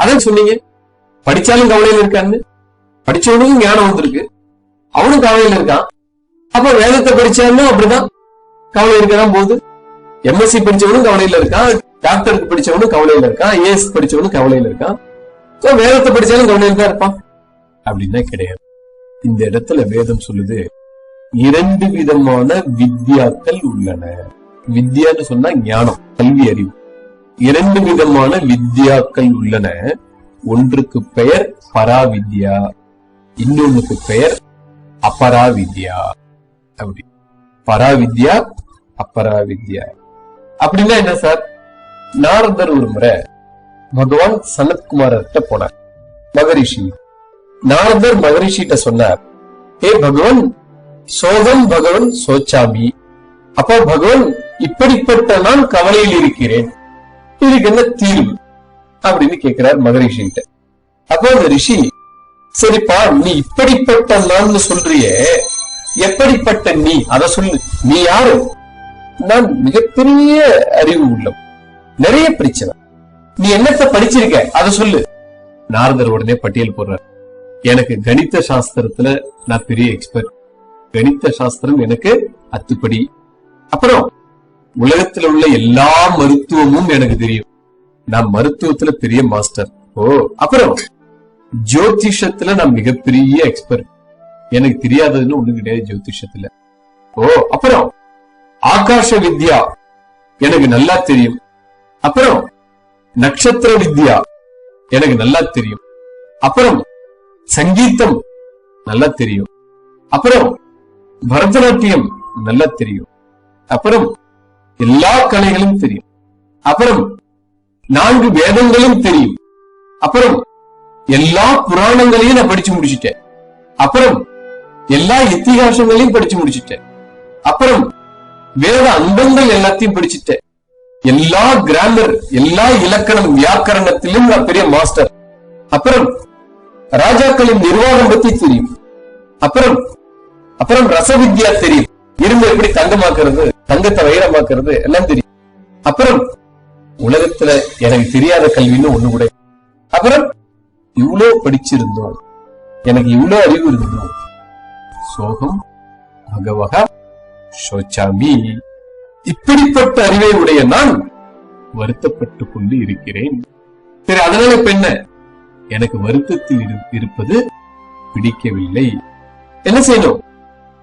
அதான் சொன்னீங்க. படிச்சாலும் கவலையில இருக்கான்னு படிச்சவனுக்கும் ஞானம் வந்திருக்கு. அவனும் கவலையில இருக்கான். அப்ப வேதத்தை படிச்சாலும் அப்படிதான். கவலை இருக்கதான் போகுது. எம்எஸ்சி படிச்சவனும் கவலையில இருக்கான். டாக்டருக்கு படிச்சவனும் கவலையில இருக்கான். ஏஎஸ் படிச்சவனும் கவலையில இருக்கான். So, வேதத்தை படிச்சாலும் கவலையில தான் இருப்பான். அப்படின்னா கிடையாது. இந்த இடத்துல வேதம் சொல்லுது இரண்டு விதமான வித்யாக்கள் உள்ளன. வித்யான்னு சொன்னா ஞானம் கல்வி அறிவு. இரண்டு விதமான வித்யாக்கள் உள்ளன. ஒன்றுக்கு பெயர் பராவித்யா இன்னொன்றுக்கு பெயர் அபராவித்யா. அப்படி. பராவித்யா அபராவித்யா. அப்படின்னா என்ன சார்? நாரதர் ஒரு முறை பகவான் சனத்குமார்கிட்ட போனார். மகரிஷி. நாரதர் மகரிஷிட்ட சொன்னார் ஏ பகவான் சோகம் பகவான் சோச்சாமி. அப்போ பகவான் இப்படிப்பட்ட நான் கவலையில் இருக்கிறேன். இதுக்கு என்ன தீர்வு? அப்படின்னு கேட்கிறார் மகரிஷி கிட்ட அப்போ அந்த ரிஷி சரிப்பா நீ இப்படிப்பட்ட நான் சொல்றியே எப்படிப்பட்ட நீ? அத சொல்லு. நீ யாரு? நான் மிகப்பெரிய அறிவு உள்ளம் நிறைய பிரச்சனை நீ என்னத்த படிச்சிருக்க? அத சொல்லு. நாரதர் உடனே பட்டியல் போடுறாரு. எனக்கு கணித சாஸ்திரத்துல நான் பெரிய எக்ஸ்பர்ட் கணித சாஸ்திரம் எனக்கு அத்துப்படி. அப்புறம் உலகத்துல உள்ள எல்லா மருத்துவமும் எனக்கு தெரியும். நான் மருத்துவத்துல பெரிய மாஸ்டர் ஓ அப்புறம் ஜோதிஷத்துல நான் மிகப்பெரிய எக்ஸ்பர்ட் எனக்கு தெரியாததுன்னு ஒண்ணு கிடையாது ஜோதிஷத்துல. ஓ அப்புறம் ஆகாஷ வித்யா. எனக்கு நல்லா தெரியும். அப்புறம் நட்சத்திர வித்யா. எனக்கு நல்லா தெரியும். அப்புறம் சங்கீதம் நல்லா தெரியும். அப்புறம் பரதநாட்டியம் நல்லா தெரியும். அப்புறம் எல்லா கலைகளும் தெரியும். அப்புறம் நான்கு வேதங்களும் தெரியும். அப்புறம் எல்லா புராணங்களையும் நான் படிச்சு முடிச்சிட்டேன். அப்புறம் எல்லா இத்திகாசங்களையும் படிச்சு முடிச்சிட்டேன். அப்புறம் வேத அங்கங்கள் எல்லாத்தையும் படிச்சுட்டேன். எல்லா கிராமர் எல்லா இலக்கணம் வியாக்கரணத்திலும் நான் பெரிய மாஸ்டர் அப்புறம் ராஜாக்களின் நிர்வாகம் பத்தி தெரியும். அப்புறம் அப்புறம் ரசவித்யா தெரியும். இரும்பு எப்படி தங்கமாக்குறது தங்கத்தை வைரமாக்குறது எல்லாம் தெரியும். அப்புறம் உலகத்துல எனக்கு தெரியாத கல்வின்னு ஒண்ணு கூட அப்புறம் இவ்வளவு படிச்சிருந்தோம். எனக்கு இவ்வளவு அறிவு இருந்தோம். சோகம் பகவக சோச்சாமி. இப்படிப்பட்ட அறிவை உடைய நான் வருத்தப்பட்டு கொண்டு இருக்கிறேன். சரி அதனால இப்ப என்ன? எனக்கு வருத்தத்தில் இரு- இருப்பது பிடிக்கவில்லை. என்ன செய்யணும்?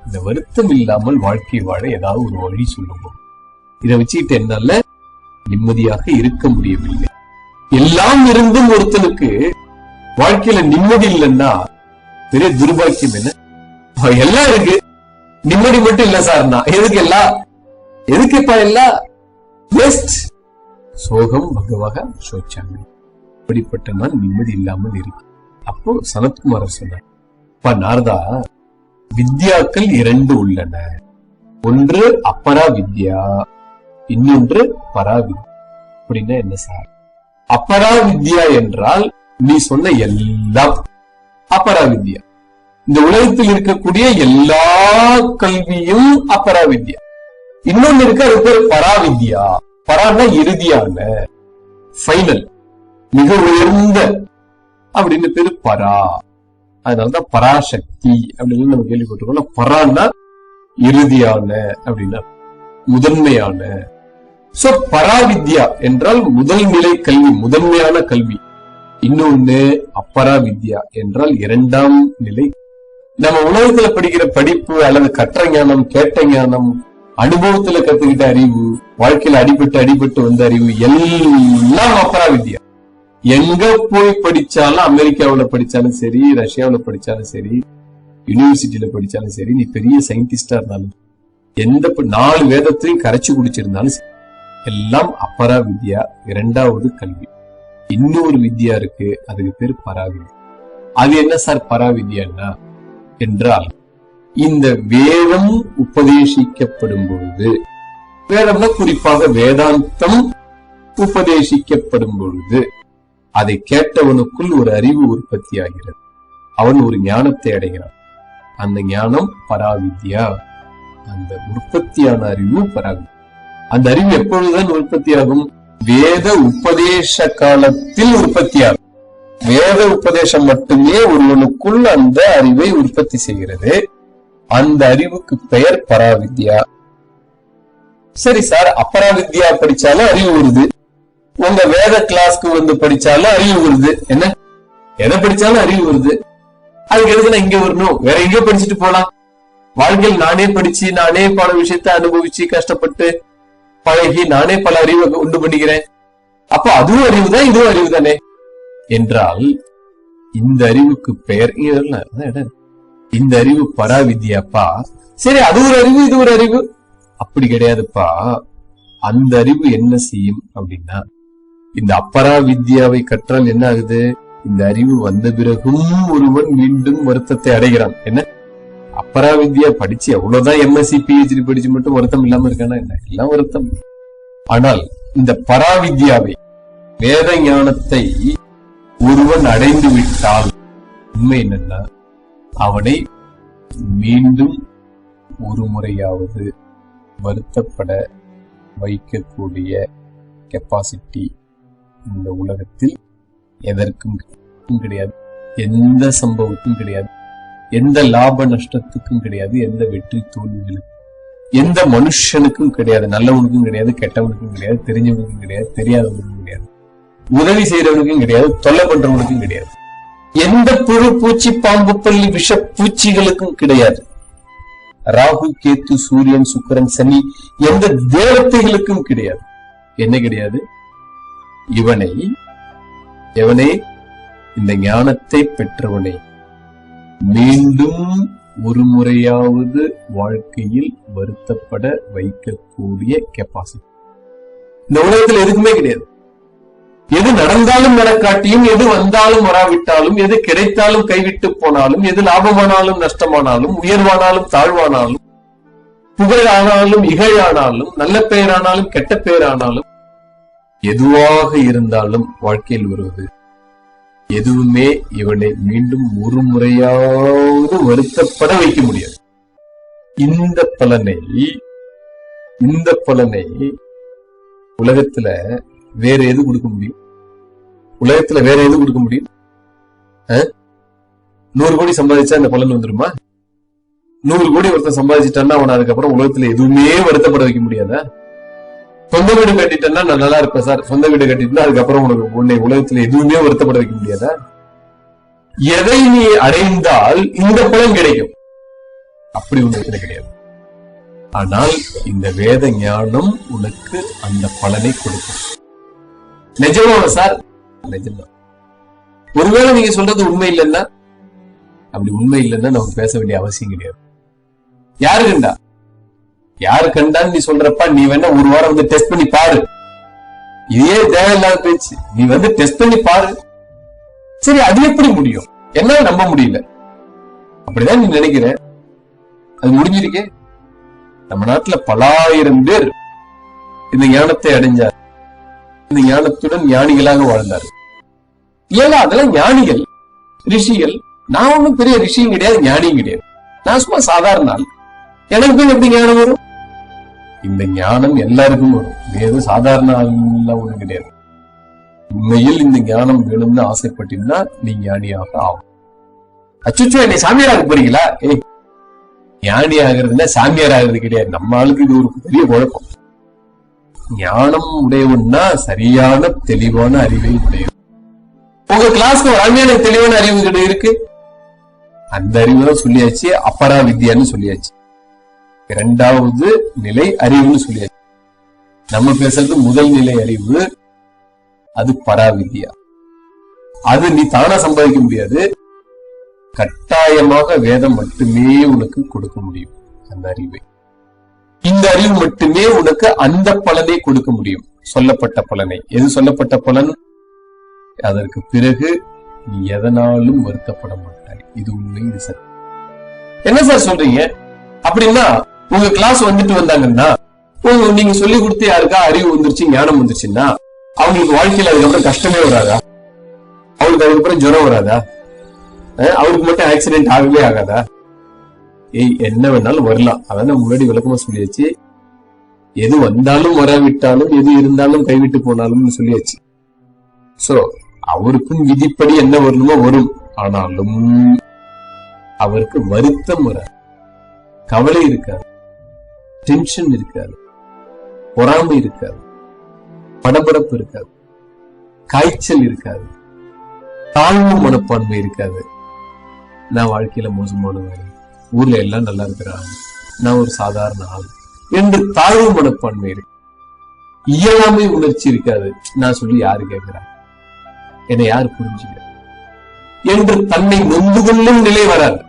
இந்த வருத்தம் இல்லாமல் வாழ்க்கை வாழ ஏதாவது ஒரு வழி சொல்லுங்க இதை வச்சுக்கிட்டு என்னால நிம்மதியாக இருக்க முடியவில்லை. எல்லாம் இருந்தும் ஒருத்தனுக்கு வாழ்க்கையில நிம்மதி இல்லைன்னா பெரிய துர்பாக்கியம் என்ன? எல்லாம் இருக்கு. நிம்மதி மட்டும் இல்ல சார்னா எதுக்கு எல்லாம் எதுக்கு இப்ப எல்லாம் வேஸ்ட் சோகம் பகவாக சோச்சாங்க இப்படிப்பட்ட நான் நிம்மதி இல்லாமல் இருக்கு. அப்போ சனத்குமாரர் சொன்னார் அப்பா நாரதா வித்யாக்கள் இரண்டு உள்ளன. ஒன்று அப்பரா வித்யா இன்னொன்று பராவித்யா. அப்படின்னா என்ன சார்? அப்பரா வித்யா என்றால் நீ சொன்ன எல்லாம் அப்பரா வித்யா இந்த உலகத்தில் இருக்கக்கூடிய எல்லா கல்வியும் அப்பரா வித்யா இன்னொன்னு இருக்கு அது பேர் பராவித்யா. பரான்னா இறுதியான ஃபைனல் மிக உயர்ந்த அப்படின்னு பேரு பரா. அதனாலதான் பராசக்தி அப்படின்னு நம்ம கேள்விப்பட்டிருக்கோம் பரான்னா இறுதியான அப்படின்னா முதன்மையான. சோ பராவித்யா என்றால் முதல் நிலை கல்வி முதன்மையான கல்வி. இன்னொன்னு அப்பரா வித்யா என்றால் இரண்டாம் நிலை. நம்ம உலகத்துல படிக்கிற படிப்பு அல்லது கற்ற ஞானம் கேட்ட ஞானம் அனுபவத்துல கத்துக்கிட்ட அறிவு வாழ்க்கையில அடிபட்டு அடிபட்டு வந்த அறிவு எல்லாம் அப்பரா வித்யா எங்க போய் படிச்சாலும் அமெரிக்காவுல படிச்சாலும் சரி ரஷ்யாவுல படிச்சாலும் சரி யூனிவர்சிட்டியில படிச்சாலும் சரி நீ பெரிய சயின்டிஸ்டா இருந்தாலும் எந்த நாலு வேதத்தையும் கரைச்சு குடிச்சிருந்தாலும் சரி, எல்லாம் அப்பரா வித்யா இரண்டாவது கல்வி. இன்னொரு வித்யா இருக்கு அதுக்கு பேர் பராவித்யா. அது என்ன சார் பராவித்யான்னா என்றால் இந்த வேதம் உபதேசிக்கப்படும் பொழுது வேதம்னா குறிப்பாக வேதாந்தம் உபதேசிக்கப்படும் பொழுது அதை கேட்டவனுக்குள் ஒரு அறிவு உற்பத்தி ஆகிறது அவன் ஒரு ஞானத்தை அடைகிறான். அந்த ஞானம் பராவித்யா. அந்த உற்பத்தியான அறிவு பராவித்யா. அந்த அறிவு எப்பொழுதுதான் உற்பத்தியாகும்? வேத உபதேச காலத்தில் உற்பத்தியாகும். வேத உபதேசம் மட்டுமே ஒருவனுக்குள் அந்த அறிவை உற்பத்தி செய்கிறது. அந்த அறிவுக்கு பெயர் பராவித்யா. சரி சார் அப்பராவித்யா படிச்சாலும் அறிவு வருது. உங்க வேத கிளாஸ்க்கு வந்து படிச்சாலும் அறிவு வருது. என்ன? எதை படிச்சாலும் அறிவு வருது. அதுக்கு எதுக்கு நான் இங்க வரணும்? வேற எங்கேயோ படிச்சுட்டு போலாம். வாழ்க்கையில் நானே படிச்சு நானே பல விஷயத்தை அனுபவிச்சு கஷ்டப்பட்டு பழகி நானே பல அறிவை உண்டு பண்ணிக்கிறேன். அப்ப அதுவும் அறிவு தான் இதுவும் அறிவு தானே? என்றால் இந்த அறிவுக்கு பெயர் இந்த அறிவு பராவித்யாப்பா? சரி அது ஒரு அறிவு இது ஒரு அறிவு. அப்படி கிடையாதுப்பா. அந்த அறிவு என்ன செய்யும் அப்படின்னா இந்த அப்பரா வித்யாவை கற்றால் என்ன ஆகுது இந்த அறிவு வந்த பிறகும் ஒருவன் மீண்டும் வருத்தத்தை அடைகிறான். என்ன? அப்பரா வித்யா படிச்சு எவ்வளவுதான் எம்எஸ்சி பிஹெச்டி படிச்சு மட்டும் வருத்தம் இல்லாம இருக்கானா? என்ன? எல்லாம் வருத்தம். ஆனால் இந்த பராவித்யாவை வேத ஞானத்தை ஒருவன் அடைந்து விட்டால் உண்மை என்னன்னா அவனை மீண்டும் ஒரு முறையாவது வருத்தப்பட வைக்கக்கூடிய கெப்பாசிட்டி இந்த உலகத்தில் எதற்கும் கிடையாது. எந்த சம்பவத்தும் கிடையாது. எந்த லாப நஷ்டத்துக்கும் கிடையாது. எந்த வெற்றி தோல்விகளுக்கும் எந்த மனுஷனுக்கும் கிடையாது. நல்லவனுக்கும் கிடையாது கெட்டவனுக்கும் கிடையாது தெரிஞ்சவனுக்கும் கிடையாது தெரியாதவனுக்கும் கிடையாது. உதவி செய்யறவனுக்கும் கிடையாது தொல்லை பண்றவனுக்கும் கிடையாது. எந்த புழு பூச்சி பாம்பு பள்ளி விஷ பூச்சிகளுக்கும் கிடையாது. ராகு கேத்து சூரியன் சுக்கிரன் சனி எந்த தேவத்தைகளுக்கும் கிடையாது. என்ன கிடையாது? இவனை எவனே இந்த ஞானத்தை பெற்றவனை மீண்டும் ஒரு முறையாவது வாழ்க்கையில் வருத்தப்பட வைக்கக்கூடிய கெப்பாசிட்டி இந்த உலகத்தில் எதுக்குமே கிடையாது. எது நடந்தாலும் நடக்காட்டியும் எது வந்தாலும் வராவிட்டாலும் எது கிடைத்தாலும் கைவிட்டு போனாலும் எது லாபமானாலும் நஷ்டமானாலும் உயர்வானாலும் தாழ்வானாலும் புகழானாலும் இகழானாலும் நல்ல பெயரானாலும் கெட்ட பெயரானாலும் எதுவாக இருந்தாலும் வாழ்க்கையில் வருவது. எதுவுமே இவனை மீண்டும் ஒரு முறையாவது வருத்தப்பட வைக்க முடியாது. இந்த பலனை இந்த பலனை உலகத்துல வேற எது கொடுக்க முடியும்? உலகத்துல வேற எது கொடுக்க முடியும்? நூறு கோடி சம்பாதிச்சா இந்த பலன் வந்துருமா? நூறு கோடி ஒருத்தன் சம்பாதிச்சிட்டான்னா அவன் அதுக்கப்புறம் உலகத்துல எதுவுமே வருத்தப்பட வைக்க முடியாதா? சொந்த வீடு கட்டிட்டேன்னா நான் நல்லா இருப்பேன் சார். சொந்த வீடு கட்டிட்டா அதுக்கப்புறம் உனக்கு உன்னை உலகத்துல எதுவுமே வருத்தப்பட வைக்க முடியாதா? எதை நீ அடைந்தால் இந்த பலன் கிடைக்கும். அப்படி உனக்கு கிடையாது. ஆனால் இந்த வேத ஞானம் உனக்கு அந்த பலனை கொடுக்கும். நிஜமா சார்? நிஜம்தான். ஒருவேளை நீங்க சொல்றது உண்மை இல்லைன்னா அப்படி உண்மை இல்லைன்னா நமக்கு பேச வேண்டிய அவசியம் கிடையாது. யாரு யாரு கண்டான்னு நீ சொல்றப்ப நீ வேணா ஒரு வாரம் வந்து டெஸ்ட் பண்ணி பாரு. இதே தேவையில்லாத பேச்சு. நீ வந்து டெஸ்ட் பண்ணி பாரு. சரி அது எப்படி முடியும்? என்னால நம்ப முடியல. அப்படிதான் நீ நினைக்கிற? அது முடிஞ்சிருக்கே? நம்ம நாட்டுல பலாயிரம் பேர் இந்த ஞானத்தை அடைஞ்சார். இந்த ஞானத்துடன் ஞானிகளாக வாழ்ந்தார். ஏன்னா அதெல்லாம் ஞானிகள் ரிஷிகள். நான் ஒன்றும் பெரிய ரிஷியும் கிடையாது ஞானியும் கிடையாது. நான் சும்மா சாதாரண ஆள். எனக்கு போய் எப்படி ஞானம் வரும்? இந்த ஞானம் எல்லாருக்கும் வரும். வேறு சாதாரண ஆளுலாம் ஒண்ணும் கிடையாது. உண்மையில் இந்த ஞானம் வேணும்னு ஆசைப்பட்டீங்கன்னா நீ ஞானியாக ஆகும் அச்சுச்சோ என்னை சாமியாராக போறீங்களா? ஏய் ஞானி ஆகிறதுனா சாமியார் ஆகிறது கிடையாது. நம்ம ஆளுக்கு இது ஒரு பெரிய குழப்பம். ஞானம் உடையவன்னா சரியான தெளிவான அறிவை உடையவன் உங்க கிளாஸ்க்கு வராமே எனக்கு தெளிவான அறிவு கிட்ட இருக்கு. அந்த அறிவு தான் சொல்லியாச்சு அப்பரா வித்யான்னு சொல்லியாச்சு. இரண்டாவது நிலை அறிவுன்னு சொல்லியாச்சு. நம்ம பேசுறது முதல் நிலை அறிவு அது பராவித்யா. அது நீ தானா சம்பாதிக்க முடியாது. கட்டாயமாக வேதம் மட்டுமே உனக்கு கொடுக்க முடியும் அந்த அறிவை. இந்த அறிவு மட்டுமே உனக்கு அந்த பலனை கொடுக்க முடியும் சொல்லப்பட்ட பலனை. எது சொல்லப்பட்ட பலன்? அதற்கு பிறகு நீ எதனாலும் வருத்தப்பட மாட்டாய். இது உண்மை இது சரி என்ன சார் சொல்றீங்க? அப்படின்னா உங்க கிளாஸ் வந்துட்டு வந்தாங்கன்னா நீங்க சொல்லி கொடுத்து யாருக்கா அறிவு வந்துருச்சு ஞானம் வந்துருச்சுன்னா அவங்களுக்கு வாழ்க்கையில அதுக்கப்புறம் கஷ்டமே வராதா? அவளுக்கு அதுக்கப்புறம் ஜுரம் வராதா? அவளுக்கு மட்டும் ஆக்சிடென்ட் ஆகவே ஆகாதா? ஏய் என்ன வேணாலும் வரலாம். அதான் முன்னாடி விளக்கமா சொல்லியாச்சு. எது வந்தாலும் வராவிட்டாலும் எது இருந்தாலும் கைவிட்டு போனாலும் சொல்லியாச்சு. சோ அவருக்கும் விதிப்படி என்ன வரணுமோ வரும். ஆனாலும் அவருக்கு வருத்தம் வர கவலை இருக்காது. டென்ஷன் இருக்காது. பொறாமை இருக்காது. படபடப்பு இருக்காது. காய்ச்சல் இருக்காது. தாழ்வு மனப்பான்மை இருக்காது. நான் வாழ்க்கையில மோசமானவன் ஊர்ல எல்லாம் நல்லா இருக்கிறாங்க. நான் ஒரு சாதாரண ஆள். என்று தாழ்வு மனப்பான்மை இருக்கு. இயலாமை உணர்ச்சி இருக்காது. நான் சொல்லி யாரு கேட்கிறா? என்னை யாரு புரிஞ்சுக்க? என்று தன்னை நொந்து கொள்ளும் நிலை வராது.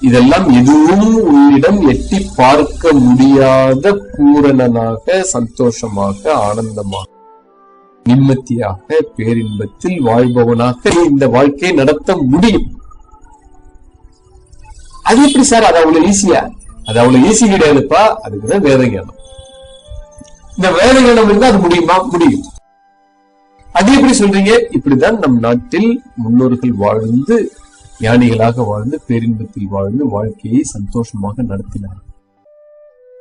இதெல்லாம் எதுவும் உன்னிடம் எட்டி பார்க்க முடியாத பூரணனாக சந்தோஷமாக ஆனந்தமாக நிம்மதியாக பேரின்பத்தில் வாழ்பவனாக இந்த வாழ்க்கையை நடத்த முடியும். அது எப்படி சார்? அது அவ்வளவு ஈஸியா அது அவ்வளவு ஈஸி கிடையாதுப்பா. அதுக்குதான் வேத ஞானம். இந்த வேத ஞானம் இருந்தா அது முடியுமா? முடியும். அது எப்படி சொல்றீங்க? இப்படிதான் நம் நாட்டில் முன்னோர்கள் வாழ்ந்து ஞானிகளாக வாழ்ந்து பேரின்பத்தில் வாழ்ந்து வாழ்க்கையை சந்தோஷமாக நடத்தினார்.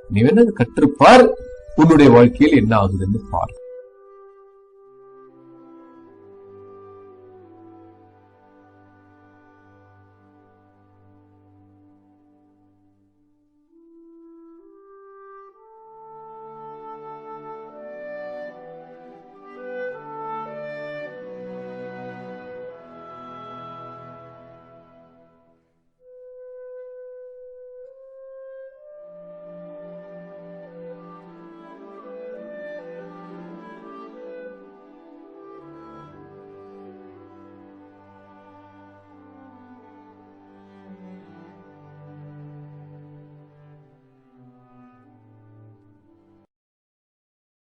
நீ வேணா கற்றுப்பார். உன்னுடைய வாழ்க்கையில் என்ன ஆகுதுன்னு பார்.